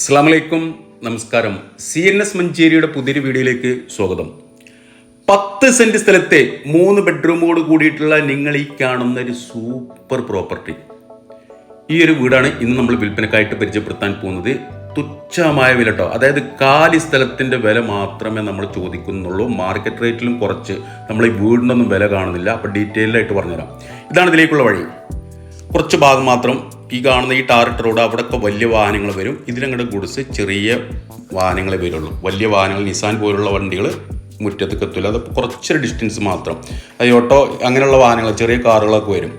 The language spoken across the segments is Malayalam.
അസ്ലാമലൈക്കും നമസ്കാരം. സി എൻ എസ് മഞ്ചേരിയുടെ പുതിയൊരു വീഡിയോയിലേക്ക് സ്വാഗതം. പത്ത് സെന്റ് സ്ഥലത്തെ മൂന്ന് ബെഡ്റൂമോട് കൂടിയിട്ടുള്ള നിങ്ങൾ ഈ കാണുന്ന ഒരു സൂപ്പർ പ്രോപ്പർട്ടി. ഈ ഒരു വീടാണ് ഇന്ന് നമ്മൾ വിൽപ്പനക്കായിട്ട് പരിചയപ്പെടുത്താൻ പോകുന്നത്. തുച്ഛമായ വില കേട്ടോ അതായത് കാലി സ്ഥലത്തിന്റെ വില മാത്രമേ നമ്മൾ ചോദിക്കുന്നുള്ളൂ. മാർക്കറ്റ് റേറ്റിലും കുറച്ച് നമ്മൾ ഈ വീടിനൊന്നും വില കാണുന്നില്ല. അപ്പോൾ ഡീറ്റെയിൽഡായിട്ട് പറഞ്ഞുതരാം. ഇതാണ് ഇതിലേക്കുള്ള വഴി. കുറച്ച് ഭാഗം മാത്രം ഈ കാണുന്ന ഈ ടാറിട്ട് റോഡ് അവിടെയൊക്കെ വലിയ വാഹനങ്ങൾ വരും. ഇതിലങ്ങോട്ട് ഗുഡ്സ് ചെറിയ വാഹനങ്ങളെ വരുള്ളൂ. വലിയ വാഹനങ്ങൾ നിസാൻ പോലുള്ള വണ്ടികൾ മുറ്റത്തേക്ക് എത്തില്ല അത് കുറച്ചൊരു ഡിസ്റ്റൻസ് മാത്രം. അത് ഓട്ടോ അങ്ങനെയുള്ള വാഹനങ്ങൾ ചെറിയ കാറുകളൊക്കെ വരും.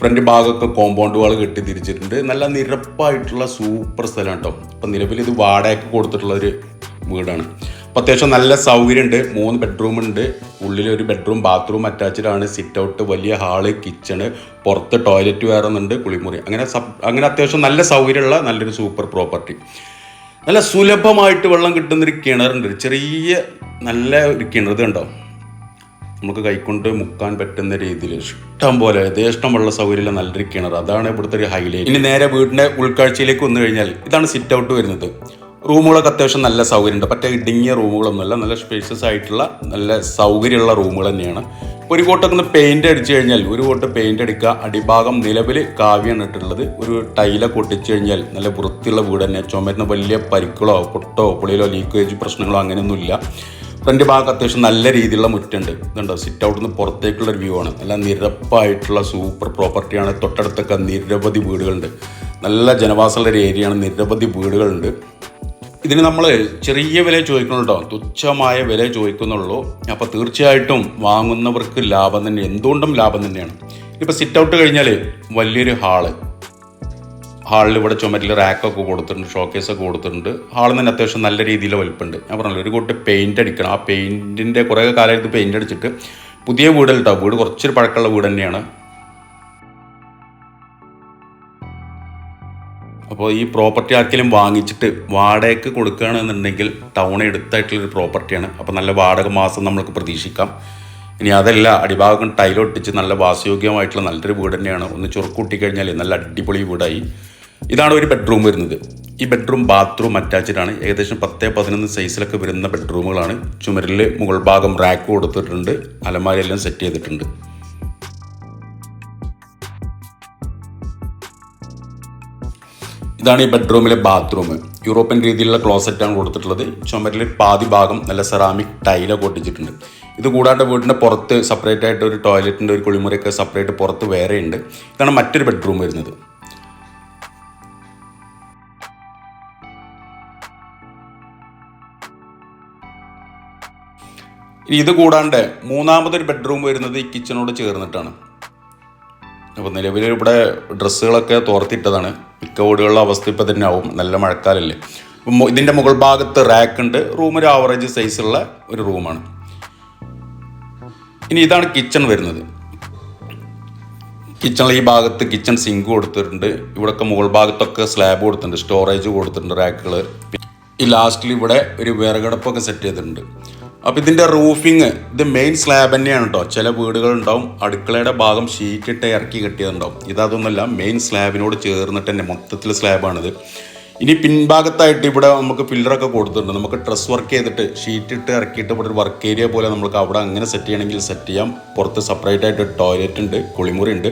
ഫ്രണ്ട് ഭാഗമൊക്കെ കോമ്പൗണ്ട് വാൾ കെട്ടി തിരിച്ചിട്ടുണ്ട്. നല്ല നിരപ്പായിട്ടുള്ള സൂപ്പർ സ്ഥലം കേട്ടോ. അപ്പം നിലവിൽ ഇത് വാടകയ്ക്ക് കൊടുത്തിട്ടുള്ള ഒരു വീടാണ്. അപ്പോൾ അത്യാവശ്യം നല്ല സൗകര്യമുണ്ട്. മൂന്ന് ബെഡ്റൂം ഉണ്ട്. ഉള്ളിൽ ഒരു ബെഡ്റൂം ബാത്റൂം അറ്റാച്ച്ഡ് ആണ്. സിറ്റ് ഔട്ട് വലിയ ഹാൾ കിച്ചണ് പുറത്ത് ടോയ്ലറ്റ് വേറെ ഒന്നുണ്ട് കുളിമുറി. അങ്ങനെ അങ്ങനെ അത്യാവശ്യം നല്ല സൗകര്യമുള്ള നല്ലൊരു സൂപ്പർ പ്രോപ്പർട്ടി നല്ല സുലഭമായിട്ട് വെള്ളം കിട്ടുന്നൊരു കിണറുണ്ട്. ഒരു ചെറിയ നല്ല ഒരു കിണർ ഇത് നമുക്ക് കൈക്കൊണ്ട് മുക്കാൻ പറ്റുന്ന രീതിയിൽ ഇഷ്ടം പോലെ യഥേഷ്ടം വെള്ള സൗകര്യമുള്ള നല്ലൊരു കിണർ. അതാണ് ഇവിടുത്തെ ഒരു ഹൈലൈറ്റ് ഇനി നേരെ വീടിന്റെ ഉൾക്കാഴ്ചയിലേക്ക് വന്നു കഴിഞ്ഞാൽ ഇതാണ് സിറ്റ് ഔട്ട് വരുന്നത്. റൂമുകളൊക്കെ അത്യാവശ്യം നല്ല സൗകര്യമുണ്ട്. പറ്റ ഇടുങ്ങിയ റൂമുകളൊന്നുമല്ല നല്ല സ്പേഷ്യസ് ആയിട്ടുള്ള നല്ല സൗകര്യമുള്ള റൂമുകൾ തന്നെയാണ്. ഒരു കോട്ടൊക്കെ ഒന്ന് പെയിന്റ് അടിച്ചു കഴിഞ്ഞാൽ ഒരു കോട്ട് പെയിന്റ് അടിക്കുക അടിഭാഗം നിലവിൽ കാവ്യാണ് ഇട്ടിട്ടുള്ളത് ഒരു ടൈല ഒട്ടിച്ചു കഴിഞ്ഞാൽ നല്ല വൃത്തിയുള്ള വീട് തന്നെ ചുമരുന്ന വലിയ പരിക്കുകളോ പൊട്ടോ പുളിയിലോ ലീക്കേജ് പ്രശ്നങ്ങളോ അങ്ങനെയൊന്നുമില്ല. ഫ്രണ്ട് ഭാഗം അത്യാവശ്യം നല്ല രീതിയിലുള്ള മുറ്റുണ്ട്. ഇതുണ്ടോ? സിറ്റ് ഔട്ടിൽ നിന്ന് പുറത്തേക്കുള്ള ഒരു വ്യൂ ആണ്. നല്ല നിരപ്പായിട്ടുള്ള സൂപ്പർ പ്രോപ്പർട്ടിയാണ് തൊട്ടടുത്തൊക്കെ നിരവധി വീടുകളുണ്ട്. നല്ല ജനവാസമുള്ള ഒരു ഏരിയയാണ് നിരവധി വീടുകളുണ്ട്. ഇതിന് നമ്മൾ ചെറിയ വില ചോദിക്കുന്നുണ്ടോ തുച്ഛമായ വില ചോദിക്കുന്നുള്ളൂ. അപ്പോൾ തീർച്ചയായിട്ടും വാങ്ങുന്നവർക്ക് ലാഭം തന്നെ എന്തുകൊണ്ടും ലാഭം തന്നെയാണ്. ഇപ്പോൾ സിറ്റ് ഔട്ട് കഴിഞ്ഞാൽ വലിയൊരു ഹാൾ. ഹാളിൽ ഇവിടെ ചുമരിൽ റാക്കൊക്കെ കൊടുത്തിട്ടുണ്ട് ഷോക്കേസ് ഒക്കെ കൊടുത്തിട്ടുണ്ട്. ഹാളിൽ തന്നെ അത്യാവശ്യം നല്ല രീതിയിൽ വലിപ്പുണ്ട്. ഞാൻ പറഞ്ഞല്ലോ ഒരു കൂട്ട് പെയിന്റ് അടിക്കണം. ആ പെയിന്റിന്റെ കുറേ കാലമായിട്ട് പെയിന്റ് അടിച്ചിട്ട് പുതിയ വീടല്ലോ വീട് കുറച്ചൊരു പഴക്കമുള്ള വീട് തന്നെയാണ്. അപ്പോൾ ഈ പ്രോപ്പർട്ടി ആർക്കെങ്കിലും വാങ്ങിച്ചിട്ട് വാടകയ്ക്ക് കൊടുക്കുകയാണെന്നുണ്ടെങ്കിൽ ടൗൺ എടുത്തായിട്ടുള്ളൊരു പ്രോപ്പർട്ടിയാണ് അപ്പോൾ നല്ല വാടക മാസം നമ്മൾക്ക് പ്രതീക്ഷിക്കാം. ഇനി അതല്ല അടിഭാഗം ടൈലൊട്ടിച്ച് നല്ല വാസയോഗ്യമായിട്ടുള്ള നല്ലൊരു വീട് തന്നെയാണ്. ഒന്ന് ചുരുക്കൂട്ടി കഴിഞ്ഞാൽ നല്ല അടിപൊളി വീടായി. ഇതാണ് ഒരു ബെഡ്റൂം വരുന്നത്. ഈ ബെഡ്റൂം ബാത്റൂം ആണ്. ഏകദേശം പത്ത് പതിനൊന്ന് സൈസിലൊക്കെ വരുന്ന ബെഡ്റൂമുകളാണ് ചുമരിൽ മുകൾ ഭാഗം റാക്ക് കൊടുത്തിട്ടുണ്ട്. അലമാരെല്ലാം സെറ്റ് ചെയ്തിട്ടുണ്ട്. ഇതാണ് ഈ ബെഡ്റൂമിലെ ബാത്റൂം യൂറോപ്യൻ രീതിയിലുള്ള ക്ലോസറ്റാണ് കൊടുത്തിട്ടുള്ളത്. ചുമരിൽ പാതി ഭാഗം നല്ല സെറാമിക് ടൈലൊക്കെ ഒട്ടിച്ചിട്ടുണ്ട്. ഇത് കൂടാണ്ട് വീടിന്റെ പുറത്ത് സെപ്പറേറ്റ് ആയിട്ട് ഒരു ടോയ്ലറ്റിന്റെ ഒരു കുളിമുറിയൊക്കെ സെപ്പറേറ്റ് പുറത്ത് വേറെ ഉണ്ട്. ഇതാണ് മറ്റൊരു ബെഡ്റൂം വരുന്നത്. ഇനി ഇത് കൂടാണ്ട് മൂന്നാമതൊരു ബെഡ്റൂം വരുന്നത് ഈ കിച്ചണോട് ചേർന്നിട്ടാണ്. അപ്പോൾ നിലവിൽ ഇവിടെ ഡ്രസ്സുകളൊക്കെ തോർത്തിട്ടതാണ്. മിക്ക വീടുകളിലെ അവസ്ഥ ഇപ്പം തന്നെ ആവും. നല്ല മഴക്കാലല്ലേ. ഇതിന്റെ മുകൾ ഭാഗത്ത് റാക്ക് ഉണ്ട്. റൂം ഒരു ആവറേജ് സൈസുള്ള ഒരു റൂമാണ് ഇനി ഇതാണ് കിച്ചൺ വരുന്നത്. കിച്ചണിൽ ഈ ഭാഗത്ത് കിച്ചൺ സിങ്ക് കൊടുത്തിട്ടുണ്ട്. ഇവിടെയൊക്കെ മുകൾ ഭാഗത്തൊക്കെ സ്ലാബ് കൊടുത്തിട്ടുണ്ട്. സ്റ്റോറേജ് കൊടുത്തിട്ടുണ്ട് റാക്കുകൾ ഈ ലാസ്റ്റിൽ ഇവിടെ ഒരു വിറകടപ്പൊക്കെ സെറ്റ് ചെയ്തിട്ടുണ്ട്. അപ്പോൾ ഇതിന്റെ റൂഫിങ് ഇത് മെയിൻ സ്ലാബ് തന്നെയാണ് കേട്ടോ ചില വീടുകളുണ്ടാവും അടുക്കളയുടെ ഭാഗം ഷീറ്റിട്ട് ഇറക്കി കെട്ടിയതുണ്ടാവും. ഇതതൊന്നുമല്ല മെയിൻ സ്ലാബിനോട് ചേർന്നിട്ട് തന്നെ മൊത്തത്തിൽ സ്ലാബാണിത് ഇനി പിൻഭാഗത്തായിട്ട് ഇവിടെ നമുക്ക് പില്ലറൊക്കെ കൊടുത്തിട്ടുണ്ട്. നമുക്ക് ഡ്രസ് വർക്ക് ചെയ്തിട്ട് ഷീറ്റ് ഇട്ട് ഇറക്കിയിട്ട് ഇവിടെ ഒരു വർക്ക് ഏരിയ പോലെ നമുക്ക് അവിടെ അങ്ങനെ സെറ്റ് ചെയ്യണമെങ്കിൽ സെറ്റ് ചെയ്യാം. പുറത്ത് സെപ്പറേറ്റ് ആയിട്ട് ടോയ്ലറ്റ് ഉണ്ട് കുളിമുറി ഉണ്ട്.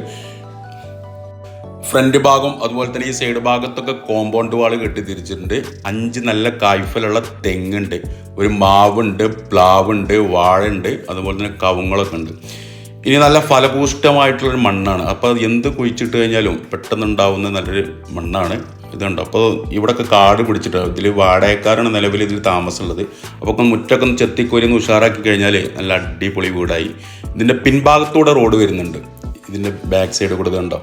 ഫ്രണ്ട് ഭാഗം അതുപോലെ തന്നെ ഈ സൈഡ് ഭാഗത്തൊക്കെ കോമ്പൗണ്ട് വാൾ കെട്ടി തിരിച്ചിട്ടുണ്ട്. അഞ്ച് നല്ല കായ്ഫലുള്ള തെങ്ങുണ്ട്. ഒരു മാവുണ്ട് പ്ലാവുണ്ട് വാഴുണ്ട് അതുപോലെ തന്നെ കവുങ്ങളൊക്കെ ഉണ്ട്. ഇനി നല്ല ഫലഭൂഷ്ടമായിട്ടുള്ളൊരു മണ്ണാണ്. അപ്പോൾ എന്ത് കുഴിച്ചിട്ട് കഴിഞ്ഞാലും പെട്ടെന്നുണ്ടാവുന്ന നല്ലൊരു മണ്ണാണ്. ഇതുണ്ട് അപ്പോൾ ഇവിടെയൊക്കെ കാട് പിടിച്ചിട്ട്. ഇതിൽ വാടകക്കാരാണ് നിലവിൽ ഇതിൽ താമസമുള്ളത്. അപ്പോൾ ഒക്കെ മുറ്റൊക്കെ ഒന്ന് ചെത്തിക്കോരി ഒന്ന് ഉഷാറാക്കി കഴിഞ്ഞാൽ നല്ല അടിപൊളി വീടായി. ഇതിന്റെ പിൻഭാഗത്തൂടെ റോഡ് വരുന്നുണ്ട്. ഇതിന്റെ ബാക്ക് സൈഡ് കൂടെ ഇതുണ്ടോ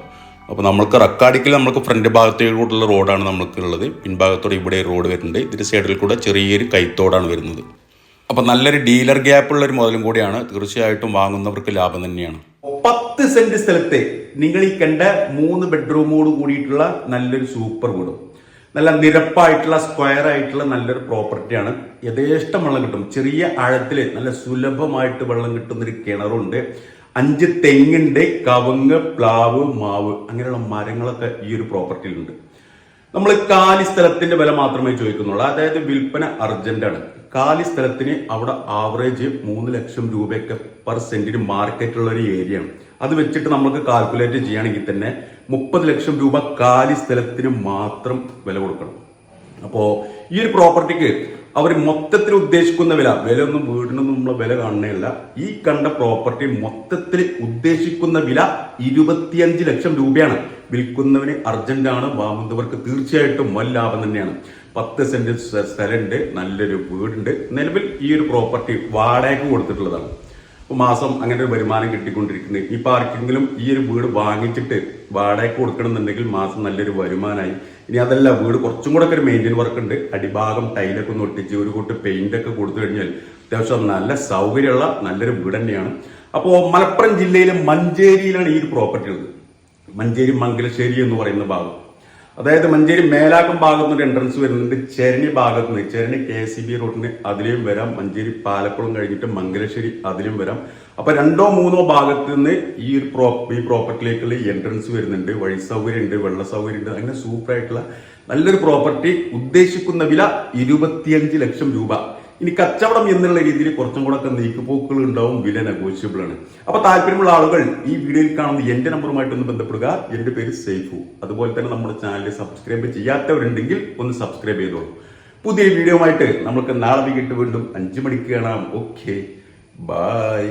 അപ്പോൾ നമ്മൾക്ക് റക്കാടിക്കൽ നമ്മൾക്ക് ഫ്രണ്ട് ഭാഗത്തേക്കൂടുള്ള റോഡാണ് നമ്മൾക്കുള്ളത്. പിൻഭാഗത്തോടെ ഇവിടെ റോഡ് വരുന്നുണ്ട്. ഇതിന്റെ സൈഡിൽ കൂടെ ചെറിയൊരു കൈത്തോടാണ് വരുന്നത്. അപ്പോൾ നല്ലൊരു ഡീലർ ഗ്യാപ്പുള്ള ഒരു മുതലും കൂടിയാണ്. തീർച്ചയായിട്ടും വാങ്ങുന്നവർക്ക് ലാഭം തന്നെയാണ്. പത്ത് സെന്റ് സ്ഥലത്തെ നിങ്ങൾ ഈ കണ്ട മൂന്ന് ബെഡ്റൂമോട് കൂടിയിട്ടുള്ള നല്ലൊരു സൂപ്പർ വീടും. നല്ല നിരപ്പായിട്ടുള്ള സ്ക്വയർ ആയിട്ടുള്ള നല്ലൊരു പ്രോപ്പർട്ടിയാണ് യഥേഷ്ടം വെള്ളം കിട്ടും. ചെറിയ ആഴത്തിൽ നല്ല സുലഭമായിട്ട് വെള്ളം കിട്ടുന്നൊരു കിണറുണ്ട്. അഞ്ച് തെങ്ങുണ്ട് കവുങ്ങ് പ്ലാവ് മാവ് അങ്ങനെയുള്ള മരങ്ങളൊക്കെ ഈ ഒരു പ്രോപ്പർട്ടിയിലുണ്ട് നമ്മൾ കാലി സ്ഥലത്തിന്റെ വില മാത്രമേ ചോദിക്കുന്നുള്ളൂ. അതായത് വിൽപ്പന അർജന്റാണ്. കാലി സ്ഥലത്തിന് അവിടെ ആവറേജ് മൂന്ന് ലക്ഷം രൂപയൊക്കെ പെർ സെന്റിന് മാർക്കറ്റുള്ള ഒരു ഏരിയ ആണ്. അത് വെച്ചിട്ട് നമുക്ക് കാൽക്കുലേറ്റ് ചെയ്യുകയാണെങ്കിൽ തന്നെ മുപ്പത് ലക്ഷം രൂപ കാലി സ്ഥലത്തിന് മാത്രം വില കൊടുക്കണം. അപ്പോ ഈ ഒരു പ്രോപ്പർട്ടിക്ക് അവർ മൊത്തത്തിൽ ഉദ്ദേശിക്കുന്ന വില വില ഒന്നും വീടിനൊന്നും നമ്മൾ വില കാണുന്നില്ല ഈ കണ്ട പ്രോപ്പർട്ടി മൊത്തത്തിൽ ഉദ്ദേശിക്കുന്ന വില ഇരുപത്തിയഞ്ച് ലക്ഷം രൂപയാണ്. വിൽക്കുന്നവന് അർജന്റാണ് വാങ്ങുന്നവർക്ക് തീർച്ചയായിട്ടും വൻ ലാഭം തന്നെയാണ്. പത്ത് സെന്റ് സ്ഥ- സ്ഥലമുണ്ട് നല്ലൊരു വീടുണ്ട്. നിലവിൽ ഈ ഒരു പ്രോപ്പർട്ടി വാടകയ്ക്ക് കൊടുത്തിട്ടുള്ളതാണ്. മാസം അങ്ങനെ ഒരു വരുമാനം കിട്ടിക്കൊണ്ടിരിക്കുന്നത് ഇപ്പൊ ആർക്കെങ്കിലും ഈ ഒരു വീട് വാങ്ങിച്ചിട്ട് വാടകയ്ക്ക് കൊടുക്കണമെന്നുണ്ടെങ്കിൽ മാസം നല്ലൊരു വരുമാനമായി ഇനി അതല്ല വീട് കുറച്ചും കൂടെ ഒക്കെ ഒരു മെയിന്റെയിൻ വർക്ക് ഉണ്ട്. അടിഭാഗം ടൈലൊക്കെ ഒന്ന് ഒട്ടിച്ച് ഒരു കൂട്ട് പെയിന്റ് ഒക്കെ കൊടുത്തു കഴിഞ്ഞാൽ അത്യാവശ്യം നല്ല സൗകര്യമുള്ള നല്ലൊരു വീട് തന്നെയാണ്. അപ്പോൾ മലപ്പുറം ജില്ലയിലെ മഞ്ചേരിയിലാണ് ഈ ഒരു പ്രോപ്പർട്ടി ഉള്ളത്. മഞ്ചേരി മംഗലശ്ശേരി എന്ന് പറയുന്ന ഭാഗം. അതായത് മഞ്ചേരി മേലാക്കം ഭാഗത്ത് നിന്ന് എൻട്രൻസ് വരുന്നുണ്ട്. ചെരണി ഭാഗത്ത് നിന്ന്. ചെരണി കെ സി ബി റോഡിന് അതിലെയും വരാം. മഞ്ചേരി പാലക്കുളം കഴിഞ്ഞിട്ട് മംഗലശ്ശേരി അതിലും വരാം. അപ്പൊ രണ്ടോ മൂന്നോ ഭാഗത്ത് നിന്ന് ഈ ഒരു പ്രോ ഈ പ്രോപ്പർട്ടിയിലേക്കുള്ള എൻട്രൻസ് വരുന്നുണ്ട്. വഴി സൗകര്യം ഉണ്ട് വെള്ള സൗകര്യം ഉണ്ട് അങ്ങനെ സൂപ്പർ ആയിട്ടുള്ള നല്ലൊരു പ്രോപ്പർട്ടി ഉദ്ദേശിക്കുന്ന വില ഇരുപത്തിയഞ്ച് ലക്ഷം രൂപ. ഇനി കച്ചവടം എന്നുള്ള രീതിയിൽ കുറച്ചും കൂടെ ഒക്കെ നീക്കുപോക്കുകൾ ഉണ്ടാവും വില നെഗോഷ്യബിൾ ആണ്. അപ്പൊ താല്പര്യമുള്ള ആളുകൾ ഈ വീഡിയോയിൽ കാണുന്ന എന്റെ നമ്പറുമായിട്ടൊന്ന് ബന്ധപ്പെടുക. എന്റെ പേര് സേഫു അതുപോലെ തന്നെ നമ്മുടെ ചാനൽ സബ്സ്ക്രൈബ് ചെയ്യാത്തവരുണ്ടെങ്കിൽ ഒന്ന് സബ്സ്ക്രൈബ് ചെയ്തോളൂ. പുതിയ വീഡിയോ ആയിട്ട് നമുക്ക് നാളെ വൈകിട്ട് വീണ്ടും അഞ്ചു മണിക്ക് കാണാം. Okay bye